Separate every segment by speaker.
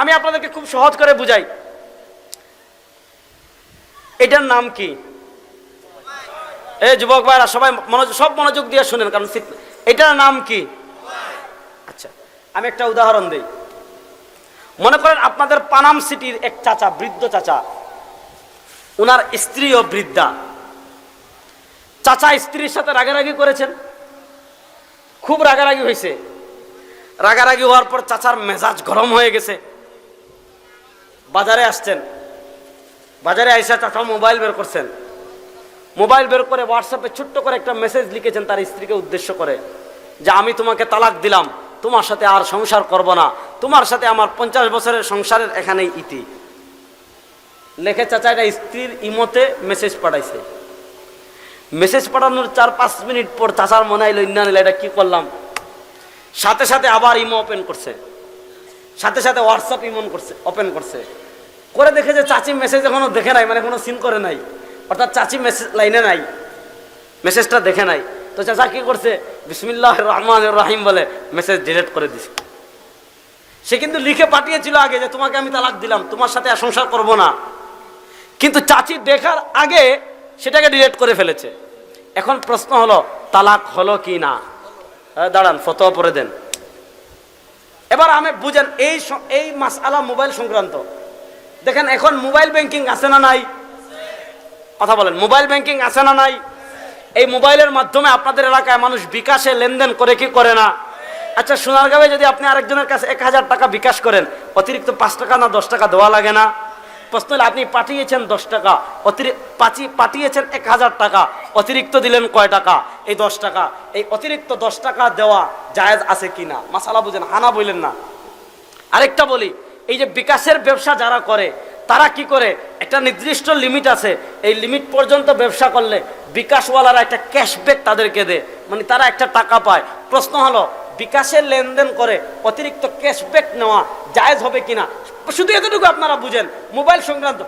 Speaker 1: আমি আপনাদেরকে খুব সহজ করে বুঝাই। এটার নাম কি? এই যুবক ভাইরা, সবাই মনোযোগ, সব মনোযোগ দিয়ে শুনেন, কারণ এটার নাম কি? আচ্ছা আমি একটা উদাহরণ দিই। মনে করেন আপনাদের পানাম সিটির এক চাচা, বৃদ্ধ চাচা। ওনার স্ত্রী ও বৃদ্ধা। চাচা স্ত্রীর সাথে রাগারাগি করেছেন। খুব রাগারাগি হয়েছে। রাগারাগি হওয়ার পর চাচার মেজাজ গরম হয়ে গেছে। বাজারে আসছেন। বাজারে আইসা চাচা মোবাইল বের করছেন। মোবাইল বের করে হোয়াটসঅ্যাপে ছোট্ট করে একটা মেসেজ লিখেছেন তার স্ত্রীকে উদ্দেশ্য করে যে, আমি তোমাকে তালাক দিলাম। তোমার সাথে আর সংসার করব না। তোমার সাথে আমার পঞ্চাশ বছরের সংসারের এখানেই ইতি। লেখে চাচা এটা স্ত্রীর ইমতে মেসেজ পাঠাইছে। মেসেজ পাঠানোর চার পাঁচ মিনিট পর চাচার মনে আইলো, ইন্না এটা কি করলাম? সাথে সাথে আবার ইমো ওপেন করছে। সাথে সাথে হোয়াটসঅ্যাপ ইমন করছে ওপেন করছে। করে দেখে যে চাচি মেসেজ এখনও দেখে নাই মানে কোনো সিন করে নাই। অর্থাৎ চাচি মেসেজ লাইনে নাই মেসেজটা দেখে নাই। তো চাচা কি করছে? বিসমিল্লাহ রহমান রাহিম বলে মেসেজ ডিলিট করে দিছে। সে কিন্তু লিখে পাঠিয়েছিল আগে যে তোমাকে আমি তালাক দিলাম, তোমার সাথে আর সংসার করব না। কিন্তু চাচি দেখার আগে সেটাকে ডিলিট করে ফেলেছে। এখন প্রশ্ন হলো, তালাক হলো কি না? দাঁড়ান, ফতোয়া পরে দেন। এবার আমি বুঝেন, এই এই মাস আলা মোবাইল সংক্রান্ত। দেখেন, এখন মোবাইল ব্যাংকিং আছে না নাই? কথা বলেন, মোবাইল ব্যাংকিং আছে না নাই? এই মোবাইলের মাধ্যমে আপনাদের এলাকায় মানুষ বিকাশে লেনদেন করে কি করে না? আচ্ছা সোনারগাঁওয়ে যদি আপনি আরেকজনের কাছে এক হাজার টাকা বিকাশ করেন, অতিরিক্ত পাঁচ টাকা না দশ টাকা দেওয়া লাগে না? প্রশ্ন হলে আপনি পাঠিয়েছেন দশ টাকা অতিরিক্ত পাঠিয়েছেন এক হাজার টাকা, অতিরিক্ত দিলেন কয় টাকা? এই দশ টাকা, এই অতিরিক্ত দশ টাকা দেওয়া জায়েজ আছে কি না মাসালা বুঝেন, হানা বললেন না। আরেকটা বলি, এই যে বিকাশের ব্যবসা যারা করে, তারা কি করে? একটা নির্দিষ্ট লিমিট আছে, এই লিমিট পর্যন্ত ব্যবসা করলে বিকাশওয়ালারা একটা ক্যাশব্যাক তাদেরকে দেয়। মানে তারা একটা টাকা পায়। প্রশ্ন হলো বিকাশের লেনদেন করে অতিরিক্ত ক্যাশব্যাক নেওয়া জায়েজ হবে কিনা? শুধু এতটুকু আপনারা বুঝেন। মোবাইল সংক্রান্ত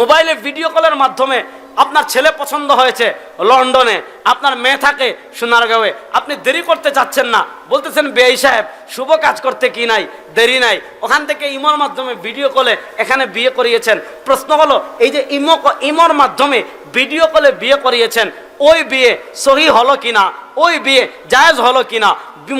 Speaker 1: মোবাইলে ভিডিও কলের মাধ্যমে আপনার ছেলে পছন্দ হয়েছে লন্ডনে, আপনার মেয়ে থাকে সোনারগাঁওয়ে, আপনি দেরি করতে চাচ্ছেন না। বলতেছেন, বেআই সাহেব, শুভ কাজ করতে কি নাই? দেরি নাই। ওখান থেকে ইমোর মাধ্যমে ভিডিও কলে এখানে বিয়ে করিয়েছেন। প্রশ্ন হলো, এই যে ইমো ইমোর মাধ্যমে ভিডিও কলে বিয়ে করিয়েছেন, ওই বিয়ে সহি হলো কিনা? ওই বিয়ে জায়েজ হলো কিনা?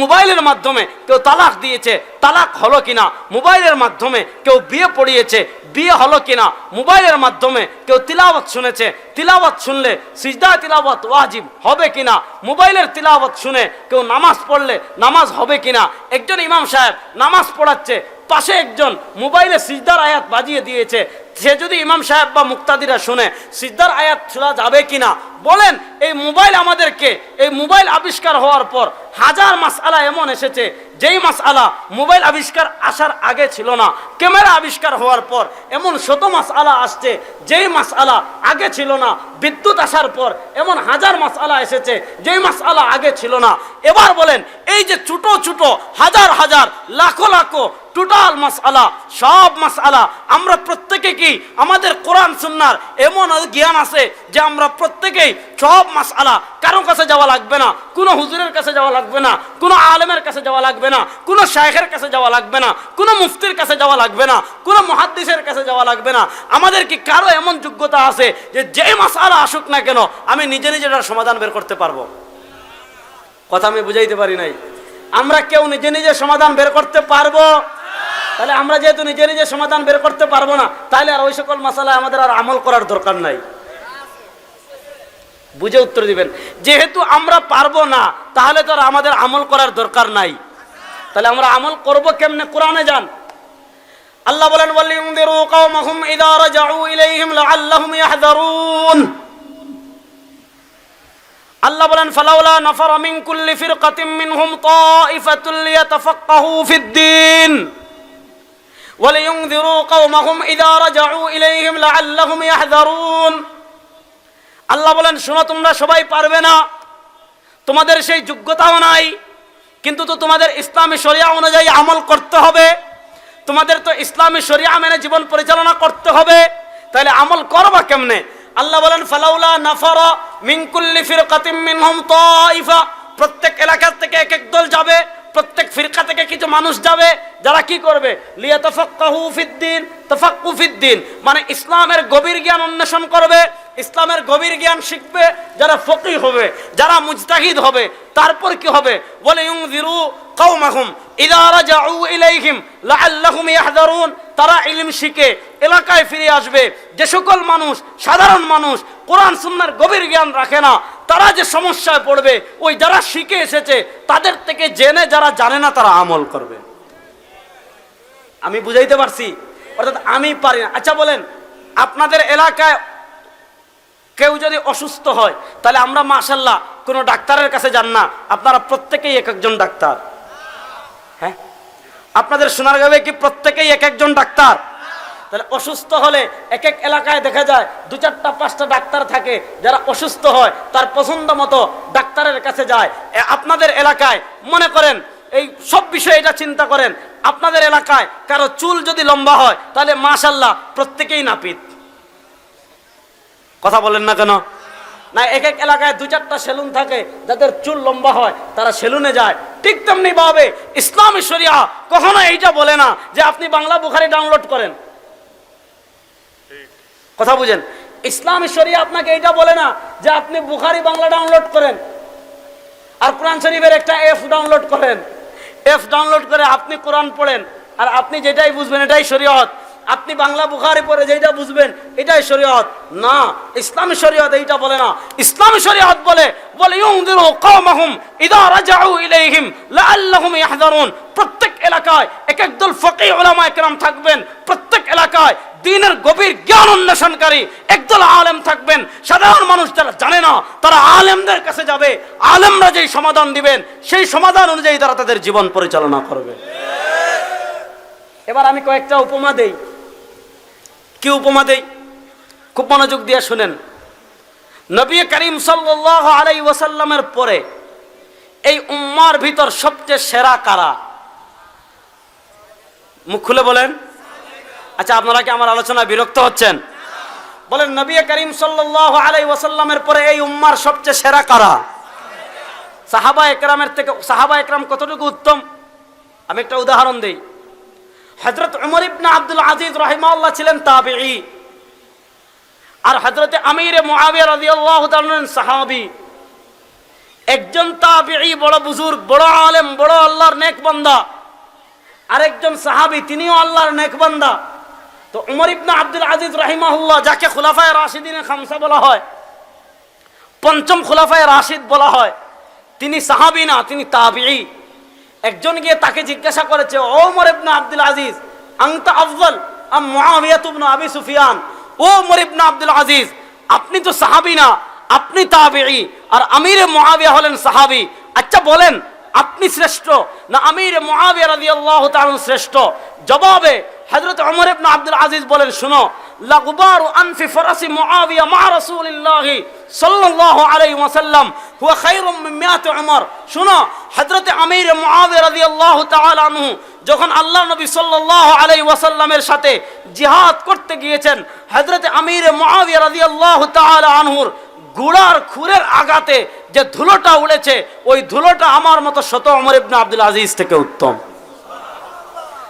Speaker 1: মোবাইলের মাধ্যমে কেউ তালাক দিয়েছে, তালাক হলো কিনা? মোবাইলের মাধ্যমে কেউ বিয়ে পড়িয়েছে, বিয়ে হলো কিনা? মোবাইলের মাধ্যমে কেউ তিলাওয়াত শুনেছে, তিলাওয়াত শুনলে সিজদা তিলাওয়াত ওয়াজিব হবে কিনা? মোবাইলের তিলাওয়াত শুনে কেউ নামাজ পড়লে নামাজ হবে কিনা? একজন ইমাম সাহেব নামাজ পড়াচ্ছে, পাশে একজন মোবাইলে সিজদার আয়াত বাজিয়ে দিয়েছে সে যদি ইমাম সাহেব বা মুক্তাদিরা শুনে সিজদার আয়াত শোনা যাবে কিনা, বলেন, এই মোবাইল আমাদেরকে, এই মোবাইল আবিষ্কার হওয়ার পর হাজার মাসআলা এমন এসেছে, যেই মাসআলা মোবাইল আবিষ্কার আসার আগে ছিল না, ক্যামেরা আবিষ্কার হওয়ার পর এমন শত মাসআলা আসছে, যেই মাসআলা আগে ছিল না, বিদ্যুৎ আসার পর এমন হাজার মাসআলা এসেছে, যেই মাসআলা আগে ছিল না। এবার বলেন, এই যে ছোট ছোট, হাজার হাজার, লাখো লাখো, টোটাল মাসআলা, সব মাসআলা, আমরা প্রত্যেকে কি আমাদের কোরআন, সুন্নার এমন জ্ঞান আছে যে আমরা প্রত্যেকেই সব মাসআলা কারও কাছে যাওয়া লাগবে না, কোনো হুজুরের কাছে যাওয়া লাগবে না, কোনো আলেমের কাছে যাওয়া লাগবে না, কোনো শায়েখের কাছে যাওয়া লাগবে না, কোনো মুফতির কাছে যাওয়া লাগবে না, কোনো মহাদ্দিসের কাছে যাওয়া লাগবে না। আমাদের কি কারও এমন যোগ্যতা আছে যে যে মাসআলা আসুক না কেন, আমি নিজে নিজে এটার সমাধান বের করতে পারব? কথা আমি বুঝাইতে পারি নাই। আমরা কেউ নিজে নিজে সমাধান বের করতে পারব? তাহলে আমরা যেহেতু নিজে নিজে সমাধান বের করতে পারব না, তাহলে আর ওই সকল মশালায় আমাদের আর আমল করার দরকার নাই। বুঝে উত্তর দিবেন। যেহেতু আমরা পারব না, তাহলে তো আর আমাদের আমল করার দরকার নাই। তাহলে আমরা আমল করব কেমনে? কোরআনে যান। আল্লাহ বলেন আল্লাহ বলেন, ফালাউলা নাফার মিন কুল্লি ফিরকাতিন মিনহুম তাইফাতুল লিয়াতাফাক্কাহু ফিদ-দীন ولينذروا قومهم إذا رجعوا إليهم لعلهم يحذرون আল্লাহ বলেন শোনো তোমরা সবাই পারবে না তোমাদের সেই যোগ্যতাও নাই কিন্তু তো তোমাদের ইসলামী শরিয়া অনুযায়ী আমল করতে হবে তোমাদের তো ইসলামী শরিয়া মেনে জীবন পরিচালনা করতে হবে তাহলে আমল করবা কেমনে আল্লাহ বলেন ফালাউলা নাফারা মিন কুল্লি ফিরকাতিন মিনহুম তাইফা প্রত্যেক এলাকা থেকে এক এক দল যাবে প্রত্যেক ফিরকা থেকে কিছু মানুষ যাবে যারা কি করবে? লিয়াতাফাক্কাহু ফিদ্দিন মানে ইসলামের গভীর জ্ঞান অন্বেষণ করবে, ইসলামের গভীর জ্ঞান শিখবে, যারা ফকি হবে, যারা মুজতাহিদ হবে, তারপর কি হবে? বলে তারা ইলম শিখে এলাকায় ফিরে আসবে। যে সকল মানুষ, সাধারণ মানুষ, কোরআন, সুন্নার গভীর জ্ঞান রাখে না, তারা যে সমস্যায় পড়বে, ওই যারা শিখে এসেছে, তাদের থেকে জেনে, যারা জানে না, তারা আমল করবে। আমি বুঝাইতে পারছি। অর্থাৎ আমি পারি না। আচ্ছা বলেন, আপনাদের এলাকায় কেউ যদি অসুস্থ হয়, তাহলে আমরা মাশাল্লাহ কোনো ডাক্তারের কাছে যান না। আপনারা প্রত্যেকেই এক একজন ডাক্তার। হ্যাঁ? আপনাদের সোনারগাঁবে কি প্রত্যেকেই এক একজন ডাক্তার? তাহলে অসুস্থ হলে এক এক এলাকায় দেখা যায় দু চারটা, পাঁচটা ডাক্তার থাকে। যারা অসুস্থ হয়, তার পছন্দ মতো ডাক্তারের কাছে যায়। আপনাদের এলাকায় মনে করেন এই সব বিষয়ে এটা চিন্তা করেন, আপনাদের এলাকায় কারও চুল যদি লম্বা হয়, তাহলে মাশাল্লাহ প্রত্যেকেই নাপিত। কথা বলেন না কেন? না এক এক এলাকায় দু চারটা সেলুন থাকে, যাদের চুল লম্বা হয়, তারা সেলুনে যায়। ঠিক তেমনি ভাবে ইসলামী শরিয়া কখনো এইটা বলে না যে আপনি বাংলা বুখারি ডাউনলোড করেন। কথা বুঝেন? ইসলামী শরিয়া আপনাকে এইটা বলে না যে আপনি বুখারি বাংলা ডাউনলোড করেন, আর কোরআন শরীফের একটা এফ ডাউনলোড করেন। এফ ডাউনলোড করে আপনি কোরআন পড়েন। আর আপনি যেটাই বুঝবেন এটাই শরীয়ত। আপনি বাংলা বুখারি পড়ে যেটা বুঝবেন, এটাই শরীয়ত। না, ইসলাম শরীয়ত এইটা বলে না। ইসলাম শরীয়ত বলে বলে ইউনদিরু কওমাহুম ইদা রাজাউ ইলাইহিম লাআল্লাহুম ইয়াহদারুন প্রত্যেক এলাকায় এক একদল ফকিহ উলামা একরাম থাকবেন। প্রত্যেক এলাকায় দিনের গভীর জ্ঞান অন্বেষণকারী একদল আলেম থাকবেন। সাধারণ মানুষ যারা জানে না, তারা আলেমদের কাছে যাবে। আলেমরা যেই সমাধান দিবেন, সেই সমাধান অনুযায়ী তারা তাদের জীবন পরিচালনা করবে। এবার আমি কয়েকটা উপমা দেই। কি উপমা দেই? খুব মনোযোগ দিয়ে শুনেন। নবী করিম সাল্লাহ আলাই ওয়াসাল্লামের পরে এই উম্মার ভিতর সবচেয়ে সেরা কারা? মুখ খুলে বলেন। আচ্ছা আপনারা কি আমার আলোচনায় বিরক্ত হচ্ছেন? বলেন, নবী করিম সাল্লাহ আলাই ওয়াসাল্লামের পরে এই উম্মার সবচেয়ে সেরা কারা? সাহাবা একরামের থেকে, সাহাবা একরাম কতটুকু উত্তম? আমি একটা উদাহরণ দিই। হজরত উমর ইবনা আব্দুল আজিজ রহিমাল্লাহ ছিলেন তাবিঈ। আর হজরত আমির মুআবিয়া রাদিয়াল্লাহু তাআলা সাহাবী। একজন তাবিঈ, বড় বুজুর্গ, বড় আলেম, বড় আল্লাহর নেক বান্দা। আরেকজন সাহাবী, তিনিও আল্লাহর নেক বান্দা। তো উমর ইবনা আব্দুল আজিজ রাহিমাহুল্লাহ, যাকে খুলাফায়ে রাশিদিনের খামসা বলা হয়, পঞ্চম খুলাফায়ে রাশিদ বলা হয়, তিনি সাহাবী না, তিনি তাবিঈ। একজন গিয়ে তাকে জিজ্ঞাসা করেছে, ও উমর ইবনা আব্দুল আজিজ আংতা আফজল আম মুআবিয়া ইবনে আবি সুফিয়ান? ও উমর ইবনা আব্দুল আজিজ, আপনি তো সাহাবী না, আপনি তাবিঈ, আর আমিরে মুআবিয়া হলেন সাহাবী। আচ্ছা বলেন, আপনি শ্রেষ্ঠ না আমির মুআবিয়া রাদিয়াল্লাহু তাআলা শ্রেষ্ঠ? জবাবে হযরত ওমর ইবনে আব্দুল আজিজ বলেন, শুনো, লাগুবারু আনফি ফরাসি মুআবিয়া মা রাসূলিল্লাহি সাল্লাল্লাহু আলাইহি ওয়াসাল্লাম, হুয়া খায়রুম মিন মিয়াতি উমর। শুনো, হযরত আমির মুআবিয়া রাদিয়াল্লাহু তাআলা আনহু যখন আল্লাহ নবী সাল্লাল্লাহু আলাইহি ওয়াসাল্লামের সাথে জিহাদ করতে গিয়েছেন, হযরত আমির মুআবিয়া রাদিয়াল্লাহু তাআলা আনহুর গুড়ার খুরের আঘাতে যে ধুলোটা উড়েছে, ওই ধুলোটা আমার মতো শত অমর ইবনে আব্দুল আজিজ থেকে উত্তম।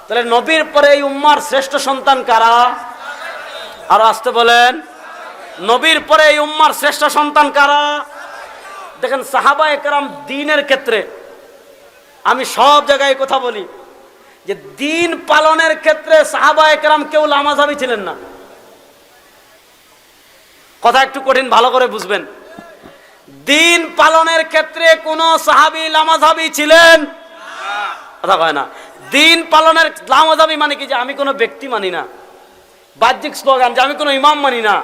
Speaker 1: তাহলে নবীর পরে এই উম্মার শ্রেষ্ঠ সন্তান কারা? আর আসতে বলেন। নবীর পরে এই উম্মার শ্রেষ্ঠ সন্তান কারা? দেখেন সাহাবা একরাম দিনের ক্ষেত্রে, আমি সব জায়গায় কথা বলি, যে দিন পালনের ক্ষেত্রে সাহাবা একরাম কেউ লামাজাবি ছিলেন না। কথা একটু কঠিন, ভালো করে বুঝবেন। দিন পালনের ক্ষেত্রে কোন সাহাবি লামাজাবি ছিলেন? কথা কয় না। দিন পালনের লামাজাবি মানে কি যে আমি কোনো ব্যক্তি মানি না। বাহ্যিক স্লোগান যে আমি কোনো ইমাম মানি না।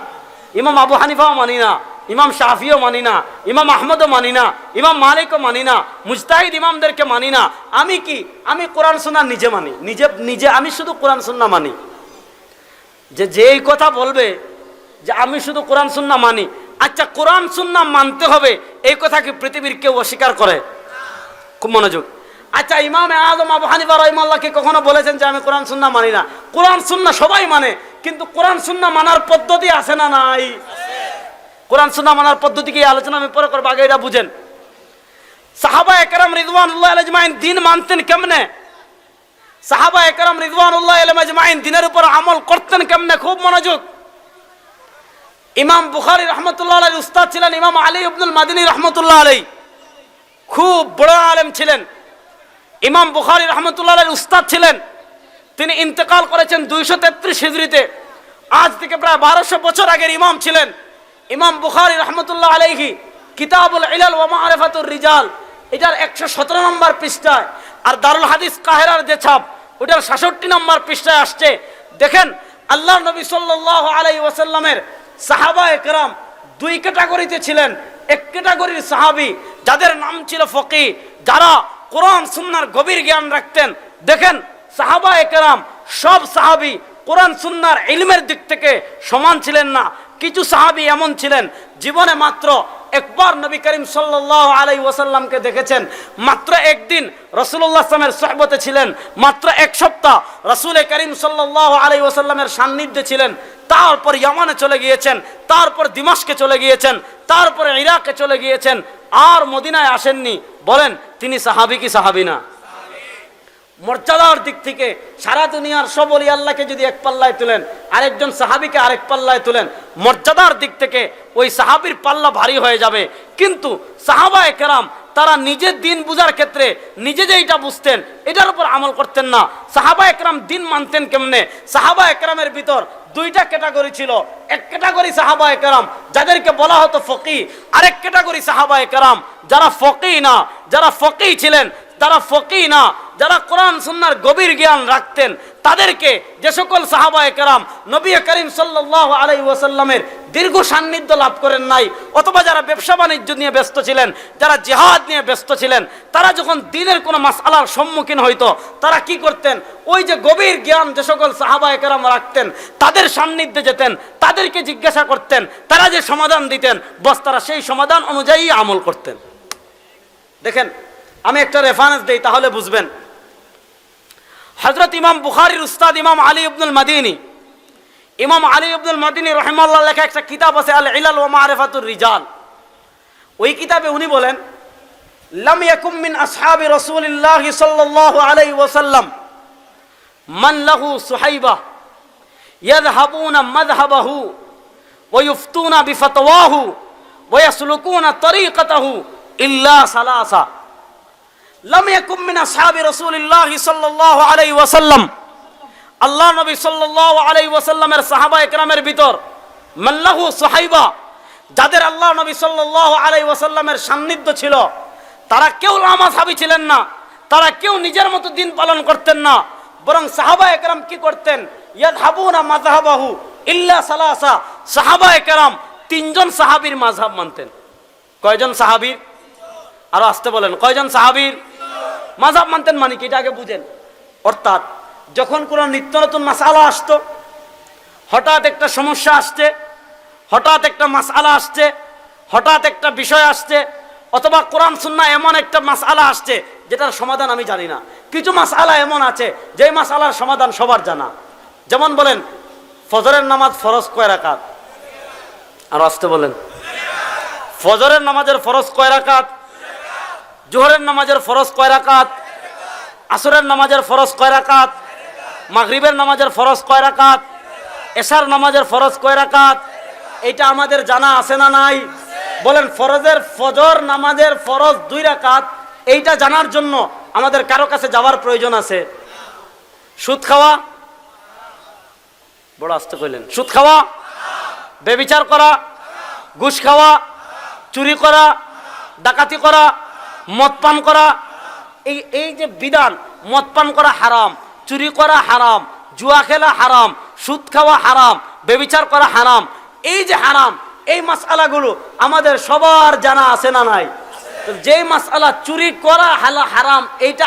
Speaker 1: ইমাম আবু হানিফাও মানি না। ইমাম শাফিও মানি না। ইমাম আহমদও মানি না। ইমাম মালিকও মানি না। মুজতাহিদ ইমামদেরকে মানি না। আমি কি? আমি কোরআন সুন্না নিজে মানি। নিজে নিজে আমি শুধু কোরআন সুন্না মানি। যে যেই কথা বলবে যে আমি শুধু কোরআন সুন্না মানি আচ্ছা কোরআন সুন্না মানতে হবে, এই কথা কি পৃথিবীর কেউ অস্বীকার করে? খুব মনোযোগ। আচ্ছা ইমাম আজম আবু হানিফা রহিমাল্লাহ কি কখনো বলেছেন যে আমি কোরআন সুন্না মানি না? কোরআন সুন্না সবাই মানে কিন্তু কোরআন সুন্না মানার পদ্ধতি আছে না নাই? কোরআন সুন্না মানার পদ্ধতি কি আলোচনা আমি পরে করব? আগে এটা বুঝেন। সাহাবা একরাম রিদওয়ানুল্লাহ আলজমাইন দিন মানতেন কেমনে? সাহাবা একরাম রিদওয়ানুল্লাহ আলজমাইন দিনের উপর আমল করতেন কেমনে? খুব মনোযোগ। ইমাম বুখারি রহমতুল্লাহ আলাই উস্তাদ ছিলেন ইমাম আলী আব্দুল মাদিনী রহমতুল্লাহ আলাই খুব বড় আলেম ছিলেন। ইমাম বুখারি রহমতুল্লাহ উস্তাদ ছিলেন। তিনি ইন্তেকাল করেছেন দুইশো তেত্রিশ হিজড়িতে। আজ থেকে প্রায় বারোশো বছর আগের ইমাম ছিলেন। ইমাম বুখারি রহমতুল্লাহ আলাইহি কিতাবুল ইলাল ওয়া মারিফাতুর রিজাল। এটার একশো সতেরো নম্বর পৃষ্ঠায়। আর দারুল হাদিস কাহেরার যে ছাপ, ওটার সাতষট্টি নম্বর পৃষ্ঠায় আসছে। দেখেন আল্লাহ নবী সাল্লাহ আলাই ওয়াসাল্লামের সাহাবা একরাম দুই ক্যাটাগরিতে ছিলেন। এক ক্যাটাগরির সাহাবি, যাদের নাম ছিল ফকি যারা কোরআন, সুন্নার গভীর জ্ঞান রাখতেন। দেখেন সাহাবা একরাম সব সাহাবি কোরআন, সুন্নার ইলমের দিক থেকে সমান ছিলেন না। কিছু সাহাবি এমন ছিলেন, জীবনে মাত্র একবার নবী করিম সাল্লাহ আলাই ওয়াসাল্লামকে দেখেছেন। মাত্র একদিন রসুল্লাহ আসলামের সহবতে ছিলেন। মাত্র এক সপ্তাহ রসুল করিম সাল্লাহ আলাই ওয়াসাল্লামের সান্নিধ্যে ছিলেন। তারপর ইয়ামানে চলে গিয়েছেন, তারপর দিমাসকে চলে গিয়েছেন, তারপরে ইরাকে চলে গিয়েছেন, আর মদিনায় আসেননি। বলেন, তিনি সাহাবি কি সাহাবি না? মর্যাদার দিক থেকে সারা দুনিয়ার সব অলি আল্লাহকে যদি এক পাল্লায় তুলেন, আরেকজন সাহাবিকে আরেক পাল্লায় তুলেন, মর্যাদার দিক থেকে ওই সাহাবির পাল্লা ভারী হয়ে যাবে। কিন্তু সাহাবা একরাম তারা নিজের দিন বুঝার ক্ষেত্রে নিজে যে এটা বুঝতেন, এটার উপর আমল করতেন না। সাহাবা একরাম দিন মানতেন কেমনে? সাহাবা একরামের ভিতর দুইটা ক্যাটাগরি ছিল। এক ক্যাটাগরি সাহাবা একরাম যাদেরকে বলা হতো ফকি, আরেক ক্যাটাগরি সাহাবা একরাম যারা ফকি না, যারা ফকি ছিলেন, তারা ফকি না। যারা কোরআন, সুন্নার গভীর জ্ঞান রাখতেন, তাদেরকে যে সকল সাহাবা একরাম নবী করিম সাল্লাহ আলাই ওয়াসাল্লামের দীর্ঘ সান্নিধ্য লাভ করেন নাই, অথবা যারা ব্যবসা বাণিজ্য নিয়ে ব্যস্ত ছিলেন, যারা জেহাদ নিয়ে ব্যস্ত ছিলেন, তারা যখন দিনের কোনো মাসালার সম্মুখীন হইতো, তারা কি করতেন? ওই যে গভীর জ্ঞান যে সকল সাহাবা একরাম রাখতেন, তাদের সান্নিধ্যে যেতেন, তাদেরকে জিজ্ঞাসা করতেন, তারা যে সমাধান দিতেন, বস, তারা সেই সমাধান অনুযায়ী আমল করতেন। দেখেন, আমি একটা রেফারেন্স দিই, তাহলে বুঝবেন। হজরত ইমাম বুখারির উস্তাদ ইমাম আলী ইবনুল মাদিনী। ইমাম আলী ইবনুল মাদিনী রহেমাল্লাহ লেখা একটা কিতাব আছে আল ইলাল ওয়া মারেফাতুর রিজাল। ওই কিতাবে উনি বলেন, লাম ইয়াকুম মিন আসহাবি রাসূলিল্লাহি সাল্লাল্লাহু আলাইহি ওয়াসাল্লাম মান লাহু সুহাইবা ইয়াযহাবুনা মাযহাবাহু ওয়া ইফতুনা বিফতওয়াহু ওয়া ইয়াসলুকুনা তরিকতাহু ইল্লা সালাসা। লাম ইয়াকুম মিন আসহাবি রাসূলিল্লাহ সাল্লাল্লাহু আলাইহি ওয়াসাল্লাম। আল্লাহ নবী সাল্লাল্লাহু আলাইহি ওয়াসাল্লামের সাহাবা একরামের ভিতর মাল্লাহু সাহাইবা, যাদের আল্লাহ নবী সাল্লাল্লাহু আলাইহি ওয়াসাল্লামের সান্নিধ্য ছিল, তারা কেউ লামা লামাসাবি ছিলেন না, তারা কেউ নিজের মতো দিন পালন করতেন না, বরং সাহাবা একরাম কি করতেন? ইয়াদহাবুনা মাযহাবাহু ইল্লা সালাসা। সাহাবা একরাম তিনজন সাহাবীর মাযহাব মানতেন। কয়জন সাহাবীর? আর আসতে বলেন। কয়জন সাহাবীর? মাযহাব মানতেন মানে কি? এটা আগে বুঝেন। অর্থাৎ যখন কোনো নিত্য নতুন মাসালা আসতো, হঠাৎ একটা সমস্যা আসছে, হঠাৎ একটা মাসালা আসছে, হঠাৎ একটা বিষয় আসছে, অথবা কোরআন সুন্না এমন একটা মাসালা আসছে, যেটার সমাধান আমি জানি না। কিছু মাসালা এমন আছে যে মাসালার সমাধান সবার জানা। যেমন বলেন, ফজরের নামাজ ফরজ কয় রাকাত? আর আসতে বলেন। ফজরের নামাজের ফরজ কয় রাকাত? জোহরের নামাজের ফরজ কয় রাকাত? আসরের নামাজের ফরজ কয় রাকাত? মাগরিবের নামাজের ফরজ কয় রাকাত? এশার নামাজের ফরজ কয় রাকাত? এটা আমাদের জানা আছে না নাই? বলেন, ফরজের ফজর নামাজের ফরজ দুই রাকাত, এইটা জানার জন্য আমাদের কারও কাছে যাওয়ার প্রয়োজন আছে। সুদ খাওয়া? বড় আসতে কইলেন। সুদ খাওয়া? বেবিচার করা? ঘুষ খাওয়া? চুরি করা? ডাকাতি করা? মদ পান করা। এই এই যে বিধান, মদ পান করা হারাম, চুরি করা হারাম, জুয়া খেলা হারাম, সুদ খাওয়া হারাম, বেবিচার করা হারাম, এই যে হারাম, এই মাসালাগুলো আমাদের সবার জানা আছে না নাই? যে মাসালা চুরি করা হালা হারাম, এইটা